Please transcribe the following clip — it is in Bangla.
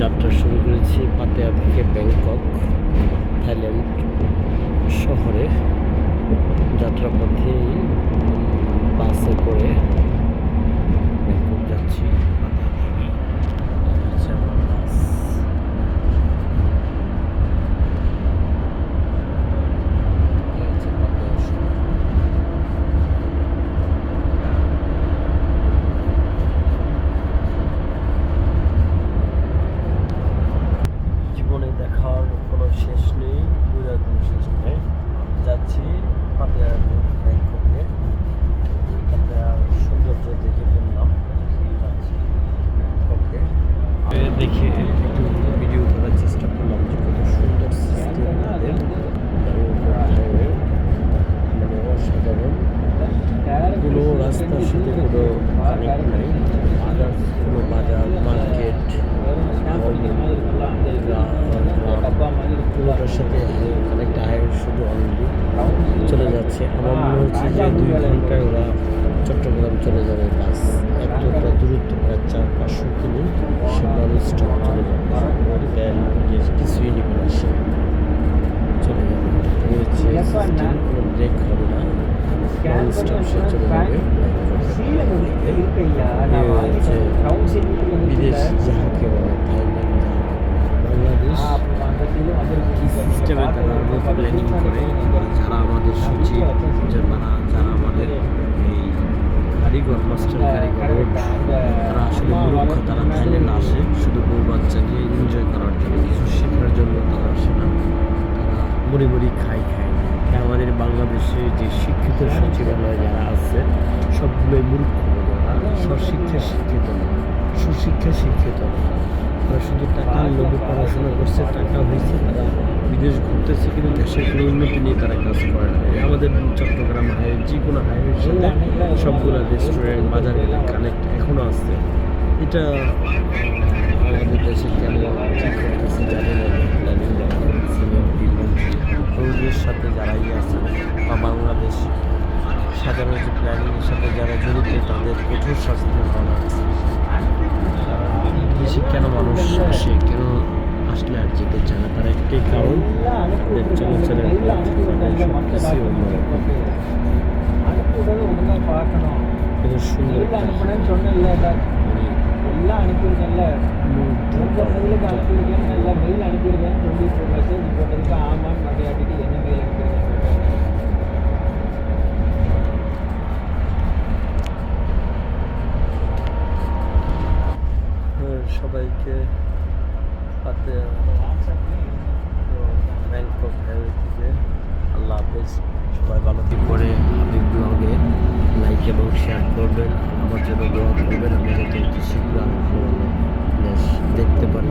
যাত্রা শুরু করেছি পাতেয়া থেকে ব্যাংকক থাইল্যান্ড শহরে। যাত্রাপথে বাসে করে ব্যাংকক যাচ্ছি পাতেয়া থেকে এই হচ্ছে আমার বাস এই হচ্ছে পাতেয়া শহর। জীবনে দেখার কোনো শেষ নেই বোঝার কোনো শেষ নেই। যাচ্ছি পাতিয়ার ব্যাংককে। সৌন্দর্য দেখে ফেললাম। ব্যাংককে। দেখে একটু ভিডিও করার চেষ্টা করলাম যে কত সুন্দর সিস্টেম মানে অসাধারণ। কোনো রাস্তার সাথে কোনো নাই। কোনো বাজার মার্কেট পুরোটার সাথে কানেক্ট হাইওয়ে শুধু অনলি চলে যাচ্ছে। আমার মনে হচ্ছে যে দুই ঘন্টায় ওরা চট্টগ্রাম চলে যাবে। বাস এতটা দূরত্ব প্রায় চার পাঁচশো কিমি সে নন স্টপ চলে যাবে। গ্যাস কিছুই নেবে না সে। চলে যাবে। কোনো ব্রেক হবে না। নন স্টপ সে চলে যাবে। বিদেশ কি সিস্টেমে তারা রুট প্ল্যানিং করে যারা আমাদের সচিব যারা যারা আমাদের এই কারিগর মাস্টার কারিগর তারা আসলে মূর্খ, তারা থাইল্যান্ড আসে। শুধু বউ বাচ্চাকে এনজয় করার জন্য, কিছু শেখার জন্য তারা আসে না। তারা মুড়ি মুড়ি খাই খায়। আমাদের বাংলাদেশে যে শিক্ষিত সচিবালয় যারা আছে, সবগুলোই মূর্খ ওরা স্বশিক্ষা শিক্ষিত সুশিক্ষা শিক্ষিত তারা শুধু টাকার লোভে পড়াশোনা করছে, টাকা হয়েছে, তারা বিদেশ ঘুরতেছে কিন্তু দেশের কোনো উন্নতি নিয়ে তারা কাজ করে না। আমাদের চট্টগ্রাম হাইওয়ে, যে কোনো হাইওয়ের সাথে সবগুলো রেস্টুরেন্ট বাজার কানেক্ট এখনও আছে। এটা আমাদের দেশে কেন কী করতেছে জানি না সাথে যারাই আছে, বা বাংলাদেশ, সাধারণ যে প্ল্যানিংয়ের সাথে যারা জড়িত, তাদের কঠোর শাস্তি করা দেশে কেন মানুষ আসে কেন আসলে আর যেতে চায় না তার একটাই কারণ তাদের চলাচলের পথ তাদের সব কিছুই অন্যরকম কিন্তু সুন্দর একটা মানে எல்லாம் அனுப்பியிருக்கேன்ல মুগ্ধ உங்க மெயிலுக்கு அனுப்பியிருக்கேன் நல்ல மெயில் அனுப்பியிருக்கேன்னு சொல்லி இப்போ மெசேஜ் போட்டதுக்கு ஆமான்னு সবাইকে হাতে ব্যাংকক হাইওয়ে থেকে আল্লাহ হাফেজ। সবাই ভালো করে হাবিব ব্লগে লাইক এবং শেয়ার করবেন। আমার জন্য ব্লগ করবেন। আমি যাতে একটু শীঘ্র দেখতে পাই